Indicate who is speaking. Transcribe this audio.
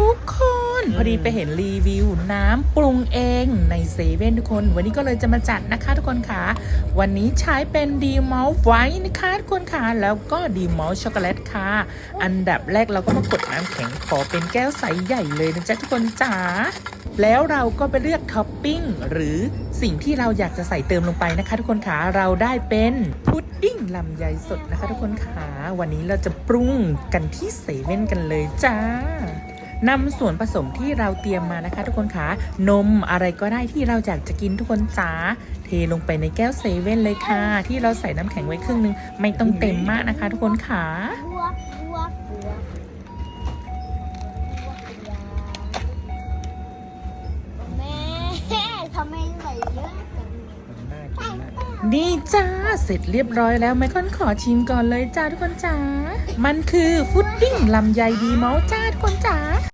Speaker 1: ทุกคน พอดีไปเห็นรีวิวน้ำปรุงเองในเซเว่นทุกคน วันนี้ก็เลยจะมาจัดนะคะทุกคนค่ะ วันนี้ใช้เป็นดีมอลไว้นะคะทุกคนค่ะ แล้วก็ดีมอลช็อกโกแลตค่ะ อันดับแรกเราก็มากดน้ำแข็งขอเป็นแก้วใสใหญ่เลยนะจ๊ะทุกคนจ๋าแล้วเราก็ไปเลือกท็อปปิ้งหรือสิ่งที่เราอยากจะใส่เติมลงไปนะคะ ทุกคนค่ะเราได้เป็นพุดดิ้งลำไยสดนะคะ ทุกคนค่ะวันนี้เราจะปรุงกันที่เซเว่นกันเลยจ้า นำส่วนผสมที่เราเตรียมมานะคะ ทุกคนคะนมอะไรก็ได้ที่เราอยากจะกินทุกคนจ๋าเทลงไปในแก้วเซเว่นเลยค่ะ ที่เราใส่น้ำแข็งไว้ครึ่งนึง ไม่ต้องเต็มมากนะคะ ทุกคนค่ะ
Speaker 2: ทำไมใส่เยอะจัง
Speaker 1: นี่จ้า เสร็จเรียบร้อยแล้วไมคอนขอชิมก่อนเลยจ้าทุกคนจ้า มันคือฟุดดิ้งลำไยดีเมาส์จ้าทุกคนจ้า